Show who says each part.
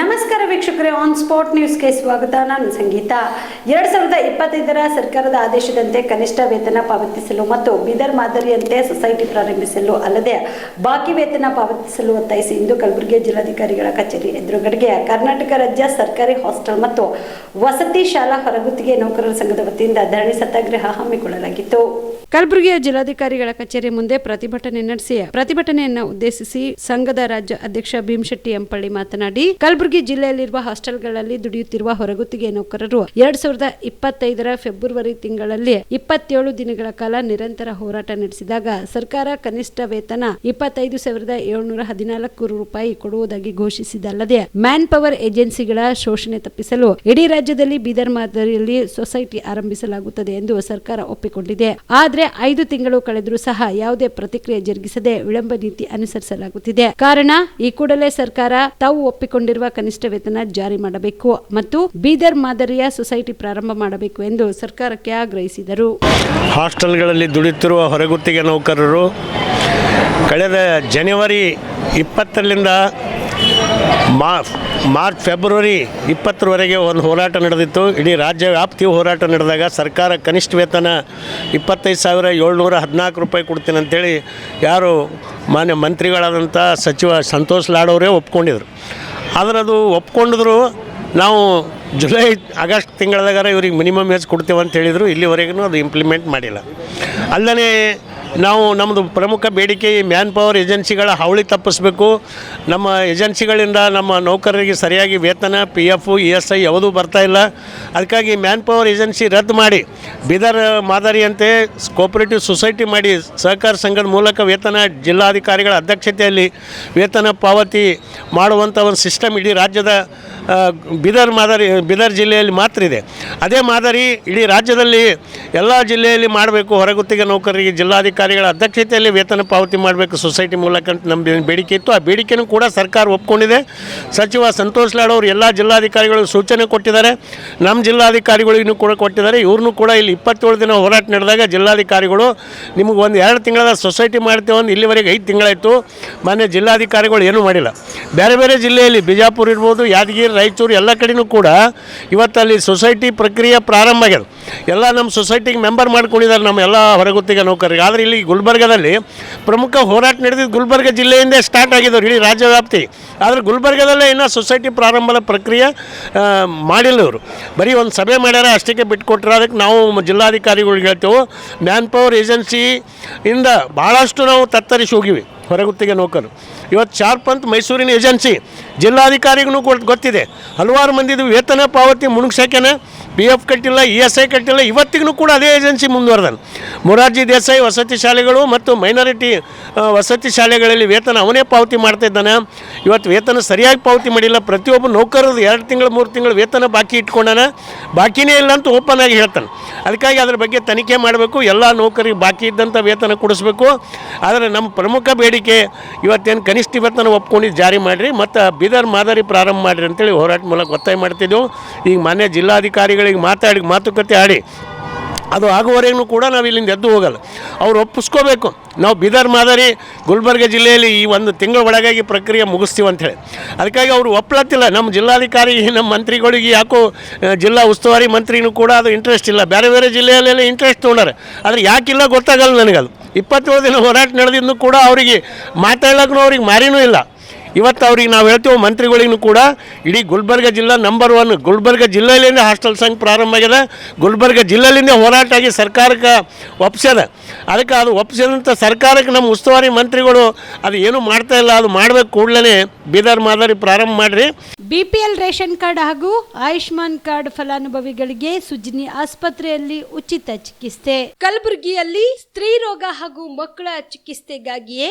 Speaker 1: ನಮಸ್ಕಾರ ವೀಕ್ಷಕರೇ on spot ನ್ಯೂಸ್ಗೆ ಸ್ವಾಗತ. ನಾನು ಸಂಗೀತ. ಎರಡ್ ಸಾವಿರದ ಇಪ್ಪತ್ತೈದರ ಸರ್ಕಾರದ ಆದೇಶದಂತೆ ಕನಿಷ್ಠ ವೇತನ ಪಾವತಿಸಲು ಮತ್ತು ಬೀದರ್ ಮಾದರಿಯಂತೆ ಸೊಸೈಟಿ ಪ್ರಾರಂಭಿಸಲು ಅಲ್ಲದೆ ಬಾಕಿ ವೇತನ ಪಾವತಿಸಲು ಒತ್ತಾಯಿಸಿ ಇಂದು ಕಲಬುರಗಿ ಜಿಲ್ಲಾಧಿಕಾರಿಗಳ ಕಚೇರಿ ಎದುರುಗಡೆಗೆ ಕರ್ನಾಟಕ ರಾಜ್ಯ ಸರ್ಕಾರಿ ಹಾಸ್ಟೆಲ್ ಮತ್ತು ವಸತಿ ಶಾಲಾ ಹೊರಗುತ್ತಿಗೆ ನೌಕರರ ಸಂಘದ ವತಿಯಿಂದ ಧರಣಿ ಸತ್ಯಾಗ್ರಹ ಹಮ್ಮಿಕೊಳ್ಳಲಾಗಿತ್ತು. ಕಲಬುರಗಿಯ ಜಿಲ್ಲಾಧಿಕಾರಿಗಳ ಕಚೇರಿ ಮುಂದೆ ಪ್ರತಿಭಟನೆ ನಡೆಸಿ ಪ್ರತಿಭಟನೆಯನ್ನು ಉದ್ದೇಶಿಸಿ ಸಂಘದ ರಾಜ್ಯ ಅಧ್ಯಕ್ಷ ಭೀಮಶೆಟ್ಟಿ ಎಂಪಳ್ಳಿ ಮಾತನಾಡಿ, ಕಲಬುರಗಿ ಜಿಲ್ಲೆಯಲ್ಲಿರುವ ಹಾಸ್ಟೆಲ್ಗಳಲ್ಲಿ ದುಡಿಯುತ್ತಿರುವ ಹೊರಗುತ್ತಿಗೆ ನೌಕರರು ಎರಡ್ ಸಾವಿರದ ಇಪ್ಪತ್ತೈದರ ಫೆಬ್ರವರಿ ತಿಂಗಳಲ್ಲಿ ಇಪ್ಪತ್ತೇಳು ದಿನಗಳ ಕಾಲ ನಿರಂತರ ಹೋರಾಟ ನಡೆಸಿದಾಗ ಸರ್ಕಾರ ಕನಿಷ್ಠ ವೇತನ ಇಪ್ಪತ್ತೈದು ಸಾವಿರದ ಏಳುನೂರ ಹದಿನಾಲ್ಕು ರೂಪಾಯಿ ಕೊಡುವುದಾಗಿ ಘೋಷಿಸಿದಲ್ಲದೆ, ಮ್ಯಾನ್ ಪವರ್ ಏಜೆನ್ಸಿಗಳ ಶೋಷಣೆ ತಪ್ಪಿಸಲು ಇಡೀ ರಾಜ್ಯದಲ್ಲಿ ಬೀದರ್ ಮಾದರಿಯಲ್ಲಿ ಸೊಸೈಟಿ ಆರಂಭಿಸಲಾಗುತ್ತದೆ ಎಂದು ಸರ್ಕಾರ ಒಪ್ಪಿಕೊಂಡಿದೆ. ಆದ್ರೆ ಐದು ತಿಂಗಳು ಕಳೆದರೂ ಸಹ ಯಾವುದೇ ಪ್ರತಿಕ್ರಿಯೆ ಜರುಗಿಸದೆ ವಿಳಂಬ ನೀತಿ ಅನುಸರಿಸಲಾಗುತ್ತಿದೆ. ಕಾರಣ, ಈ ಕೂಡಲೇ ಸರ್ಕಾರ ತಾವು ಒಪ್ಪಿಕೊಂಡಿರುವ ಕನಿಷ್ಠ ವೇತನ ಜಾರಿ ಮಾಡಬೇಕು ಮತ್ತು ಬೀದರ್ ಮಾದರಿಯ ಸೊಸೈಟಿ ಪ್ರಾರಂಭ ಮಾಡಬೇಕು ಎಂದು ಸರ್ಕಾರಕ್ಕೆ ಆಗ್ರಹಿಸಿದರು.
Speaker 2: ಹಾಸ್ಟೆಲ್ಗಳಲ್ಲಿ ದುಡಿಯುತ್ತಿರುವ ಹೊರಗುತ್ತಿಗೆ ನೌಕರರು ಕಳೆದ ಜನವರಿ ಇಪ್ಪತ್ತರಿಂದ ಮಾ ಮಾರ್ಚ್ ಫೆಬ್ರವರಿ ಇಪ್ಪತ್ತರವರೆಗೆ ಒಂದು ಹೋರಾಟ ನಡೆದಿತ್ತು. ಇಡೀ ರಾಜ್ಯ ವ್ಯಾಪ್ತಿ ಹೋರಾಟ ನಡೆದಾಗ ಸರ್ಕಾರ ಕನಿಷ್ಠ ವೇತನ ಇಪ್ಪತ್ತೈದು ಸಾವಿರ ಏಳ್ನೂರ ಹದಿನಾಲ್ಕು ರೂಪಾಯಿ ಕೊಡ್ತೀನಿ ಅಂತೇಳಿ ಯಾರು ಮಾನ್ಯ ಮಂತ್ರಿಗಳಾದಂಥ ಸಚಿವ ಸಂತೋಷ್ ಲಾಡವರೇ ಒಪ್ಕೊಂಡಿದ್ರು. ಆದರೆ ಅದು ಒಪ್ಕೊಂಡಿದ್ರು ನಾವು ಜುಲೈ ಆಗಸ್ಟ್ ತಿಂಗಳದಾಗಾರ ಇವ್ರಿಗೆ ಮಿನಿಮಮ್ ಏಜ್ ಕೊಡ್ತೇವೆ ಅಂತ ಹೇಳಿದರು ಇಲ್ಲಿವರೆಗೂ ಅದು ಇಂಪ್ಲಿಮೆಂಟ್ ಮಾಡಿಲ್ಲ. ಅಲ್ಲದೆ ನಾವು ನಮ್ಮದು ಪ್ರಮುಖ ಬೇಡಿಕೆ ಈ ಮ್ಯಾನ್ ಪವರ್ ಏಜೆನ್ಸಿಗಳ ಹಾವಳಿ ತಪ್ಪಿಸ್ಬೇಕು. ನಮ್ಮ ಏಜೆನ್ಸಿಗಳಿಂದ ನಮ್ಮ ನೌಕರರಿಗೆ ಸರಿಯಾಗಿ ವೇತನ P F E S I ಯಾವುದೂ ಬರ್ತಾ ಇಲ್ಲ. ಅದಕ್ಕಾಗಿ ಮ್ಯಾನ್ ಪವರ್ ಏಜೆನ್ಸಿ ರದ್ದು ಮಾಡಿ, ಬೀದರ್ ಮಾದರಿಯಂತೆ ಕೋಪರೇಟಿವ್ ಸೊಸೈಟಿ ಮಾಡಿ ಸಹಕಾರ ಸಂಘದ ಮೂಲಕ ವೇತನ ಜಿಲ್ಲಾಧಿಕಾರಿಗಳ ಅಧ್ಯಕ್ಷತೆಯಲ್ಲಿ ವೇತನ ಪಾವತಿ ಮಾಡುವಂಥ ಒಂದು ಸಿಸ್ಟಮ್ ಇಡೀ ರಾಜ್ಯದ ಬೀದರ್ ಮಾದರಿ, ಬೀದರ್ ಜಿಲ್ಲೆಯಲ್ಲಿ ಮಾತ್ರ ಇದೆ. ಅದೇ ಮಾದರಿ ಇಡೀ ರಾಜ್ಯದಲ್ಲಿ ಎಲ್ಲ ಜಿಲ್ಲೆಯಲ್ಲಿ ಮಾಡಬೇಕು. ಹೊರಗುತ್ತಿಗೆ ನೌಕರರಿಗೆ ಜಿಲ್ಲಾಧಿಕಾರಿಗಳ ಅಧ್ಯಕ್ಷತೆಯಲ್ಲಿ ವೇತನ ಪಾವತಿ ಮಾಡಬೇಕು. ಸೊಸೈಟಿ ಮೂಲಕ ಅಂತ ನಮ್ಮ ಬೇಡಿಕೆ ಇತ್ತು. ಆ ಬೇಡಿಕೆಯೂ ಕೂಡ ಸರ್ಕಾರ ಒಪ್ಕೊಂಡಿದೆ. ಸಚಿವ ಸಂತೋಷ್ ಲಾಡ್ ಅವರು ಎಲ್ಲ ಜಿಲ್ಲಾಧಿಕಾರಿಗಳು ಸೂಚನೆ ಕೊಟ್ಟಿದ್ದಾರೆ. ನಮ್ಮ ಜಿಲ್ಲಾಧಿಕಾರಿಗಳಿಗೂ ಕೂಡ ಕೊಟ್ಟಿದ್ದಾರೆ. ಇವ್ರನ್ನೂ ಕೂಡ ಇಲ್ಲಿ ಇಪ್ಪತ್ತೇಳು ದಿನ ಹೋರಾಟ ನಡೆದಾಗ ಜಿಲ್ಲಾಧಿಕಾರಿಗಳು ನಿಮಗೆ ಒಂದು ಎರಡು ತಿಂಗಳ ಸೊಸೈಟಿ ಮಾಡ್ತೇವೆ ಒಂದು ಇಲ್ಲಿವರೆಗೆ ಐದು ತಿಂಗಳಾಯಿತು. ಮಾನ್ಯ ಜಿಲ್ಲಾಧಿಕಾರಿಗಳು ಏನೂ ಮಾಡಿಲ್ಲ. ಬೇರೆ ಬೇರೆ ಜಿಲ್ಲೆಯಲ್ಲಿ ಬಿಜಾಪುರ ಇರ್ಬೋದು, ಯಾದಗಿರಿ ರಾಯಚೂರು ಎಲ್ಲ ಕಡೆನೂ ಕೂಡ ಇವತ್ತಲ್ಲಿ ಸೊಸೈಟಿ ಪ್ರಕ್ರಿಯೆ ಪ್ರಾರಂಭ ಆಗ್ಯದ. ಎಲ್ಲ ನಮ್ಮ ಸೊಸೈಟಿಗೆ ಮೆಂಬರ್ ಮಾಡ್ಕೊಂಡಿದ್ದಾರೆ ನಮ್ಮ ಎಲ್ಲ ಹೊರಗುತ್ತಿಗೆ ನೌಕರರಿಗೆ. ಆದರೆ ಇಲ್ಲಿ ಗುಲ್ಬರ್ಗದಲ್ಲಿ ಪ್ರಮುಖ ಹೋರಾಟ ನಡೆದಿದ್ದು ಗುಲ್ಬರ್ಗ ಜಿಲ್ಲೆಯಿಂದ ಸ್ಟಾರ್ಟ್ ಆಗಿದ್ದವ್ರು ಇಡೀ ರಾಜ್ಯ ವ್ಯಾಪ್ತಿ. ಆದರೆ ಗುಲ್ಬರ್ಗದಲ್ಲೇ ಇನ್ನೂ ಸೊಸೈಟಿ ಪ್ರಾರಂಭದ ಪ್ರಕ್ರಿಯೆ ಮಾಡಿಲ್ಲ ಅವರು ಬರೀ ಒಂದು ಸಭೆ ಮಾಡ್ಯಾರ, ಅಷ್ಟಕ್ಕೆ ಬಿಟ್ಕೊಟ್ರೆ. ಅದಕ್ಕೆ ನಾವು ಜಿಲ್ಲಾಧಿಕಾರಿಗಳಿಗೆ ಹೇಳ್ತೇವೆ ಮ್ಯಾನ್ ಪವರ್ ಏಜೆನ್ಸಿ ಇಂದ ಭಾಳಷ್ಟು ನಾವು ತತ್ತರಿಸಿ ಹೋಗಿವಿ. ಹೊರಗುತ್ತಿಗೆ ನೌಕರು. ಇವತ್ತು ಶಾರ್ಪ್ ಅಂತ ಮೈಸೂರಿನ ಏಜೆನ್ಸಿ ಜಿಲ್ಲಾಧಿಕಾರಿಗೂ ಗೊತ್ತಿದೆ. ಹಲವಾರು ಮಂದಿದು ವೇತನ ಪಾವತಿ ಮುಣಗ್ಸೋಕೆನೆ ಪಿ ಎಫ್ ಕಟ್ಟಿಲ್ಲ ಇ ಎಸ್ ಐ ಕಟ್ಟಿಲ್ಲ ಇವತ್ತಿಗೂ ಕೂಡ ಅದೇ ಏಜೆನ್ಸಿ ಮುಂದುವರೆದನು. ಮೊರಾರ್ಜಿ ದೇಸಾಯಿ ವಸತಿ ಶಾಲೆಗಳು ಮತ್ತು ಮೈನಾರಿಟಿ ವಸತಿ ಶಾಲೆಗಳಲ್ಲಿ ವೇತನ ಅವನೇ ಪಾವತಿ ಮಾಡ್ತಾಯಿದ್ದಾನೆ ಇವತ್ತು ವೇತನ ಸರಿಯಾಗಿ ಪಾವತಿ ಮಾಡಿಲ್ಲ. ಪ್ರತಿಯೊಬ್ಬ ನೌಕರರು ಎರಡು ತಿಂಗಳು, ಮೂರು ತಿಂಗಳು ವೇತನ ಬಾಕಿ ಇಟ್ಕೊಂಡಾನ. ಬಾಕಿನೇ ಇಲ್ಲ ಅಂತ ಓಪನ್ ಆಗಿ ಹೇಳ್ತಾನೆ. ಅದಕ್ಕಾಗಿ ಅದರ ಬಗ್ಗೆ ತನಿಖೆ ಮಾಡಬೇಕು. ಎಲ್ಲ ನೌಕರಿಗೆ ಬಾಕಿ ಇದ್ದಂಥ ವೇತನ ಕೊಡಿಸ್ಬೇಕು. ಆದರೆ ನಮ್ಮ ಪ್ರಮುಖ ಬೇಡಿಕೆ, ಇವತ್ತೇನು ಕನಿಷ್ಠ ವೇತನ ಒಪ್ಕೊಂಡು ಜಾರಿ ಮಾಡಿರಿ, ಮತ್ತು ಬೀದರ್ ಮಾದರಿ ಪ್ರಾರಂಭ ಮಾಡಿರಿ ಅಂತೇಳಿ ಹೋರಾಟ ಮೂಲಕ ಒತ್ತಾಯ ಮಾಡ್ತಿದ್ದೆವು. ಈಗ ಮಾನ್ಯ ಜಿಲ್ಲಾಧಿಕಾರಿಗಳಿಗೆ ಮಾತಾಡಿ, ಮಾತುಕತೆ ಆಡಿ, ಅದು ಆಗುವವರೆಗೂ ಕೂಡ ನಾವು ಇಲ್ಲಿಂದ ಎದ್ದು ಹೋಗಲ್ಲ. ಅವ್ರು ಒಪ್ಪಿಸ್ಕೋಬೇಕು. ನಾವು ಬೀದರ್ ಮಾದರಿ, ಗುಲ್ಬರ್ಗ ಜಿಲ್ಲೆಯಲ್ಲಿ ಈ ಒಂದು ತಿಂಗಳ ಒಳಗಾಗಿ ಪ್ರಕ್ರಿಯೆ ಮುಗಿಸ್ತೀವಿ ಅಂಥೇಳಿ ಅದಕ್ಕಾಗಿ ಅವರು ಒಪ್ಲತ್ತಿಲ್ಲ. ನಮ್ಮ ಜಿಲ್ಲಾಧಿಕಾರಿ, ನಮ್ಮ ಮಂತ್ರಿಗಳಿಗೆ ಯಾಕೋ ಜಿಲ್ಲಾ ಉಸ್ತುವಾರಿ ಮಂತ್ರಿನೂ ಕೂಡ ಅದು ಇಂಟ್ರೆಸ್ಟ್ ಇಲ್ಲ. ಬೇರೆ ಬೇರೆ ಜಿಲ್ಲೆಯಲ್ಲೆಲ್ಲ ಇಂಟ್ರೆಸ್ಟ್ ತೊಗೊಂಡಾರೆ. ಆದರೆ ಯಾಕಿಲ್ಲ ಗೊತ್ತಾಗಲ್ಲ ನನಗದು. ಇಪ್ಪತ್ತೇಳು ದಿನ ಹೋರಾಟ ನಡೆದಿದ್ದು ಕೂಡ ಅವರಿಗೆ ಮಾತಾಡ್ಲಕ್ಕೂ ಅವ್ರಿಗೆ ಮಾರಿನೂ ಇಲ್ಲ. ಇವತ್ತು ಅವ್ರಿಗೆ ನಾವು ಹೇಳ್ತೀವಿ ಮಂತ್ರಿಗಳಿಗೂ ಕೂಡ, ಇಡೀ ಗುಲ್ಬರ್ಗ ಜಿಲ್ಲಾ ನಂಬರ್ ಒನ್ ಗುಲ್ಬರ್ಗ ಜಿಲ್ಲೆಯಲ್ಲಿಂದ ಹಾಸ್ಟೆಲ್ ಸಂಘ ಪ್ರಾರಂಭ ಆಗಿದೆ. ಗುಲ್ಬರ್ಗ ಜಿಲ್ಲೆಯಲ್ಲಿಂದ ಹೋರಾಟ ಆಗಿ ಸರ್ಕಾರಕ್ಕೆ ಒಪ್ಸ್ಯದ. ಅದಕ್ಕೆ ಅದು ಒಪ್ಸಿದಂಥ ಸರ್ಕಾರಕ್ಕೆ ನಮ್ಮ ಉಸ್ತುವಾರಿ ಮಂತ್ರಿಗಳು ಅದು ಏನು ಮಾಡ್ತಾ ಇಲ್ಲ, ಅದು ಮಾಡಬೇಕು ಕೂಡಲೇ ಬೀದರ್ ಮಾದರಿ ಪ್ರಾರಂಭ ಮಾಡಿರಿ.
Speaker 1: ಬಿಪಿಎಲ್ ರೇಷನ್ ಕಾರ್ಡ್ ಹಾಗೂ ಆಯುಷ್ಮಾನ್ ಕಾರ್ಡ್ ಫಲಾನುಭವಿಗಳಿಗೆ ಸುಜ್ನಿ ಆಸ್ಪತ್ರೆಯಲ್ಲಿ ಉಚಿತ ಚಿಕಿತ್ಸೆ. ಕಲಬುರಗಿಯಲ್ಲಿ ಸ್ತ್ರೀ ರೋಗ ಹಾಗೂ ಮಕ್ಕಳ ಚಿಕಿತ್ಸೆಗಾಗಿಯೇ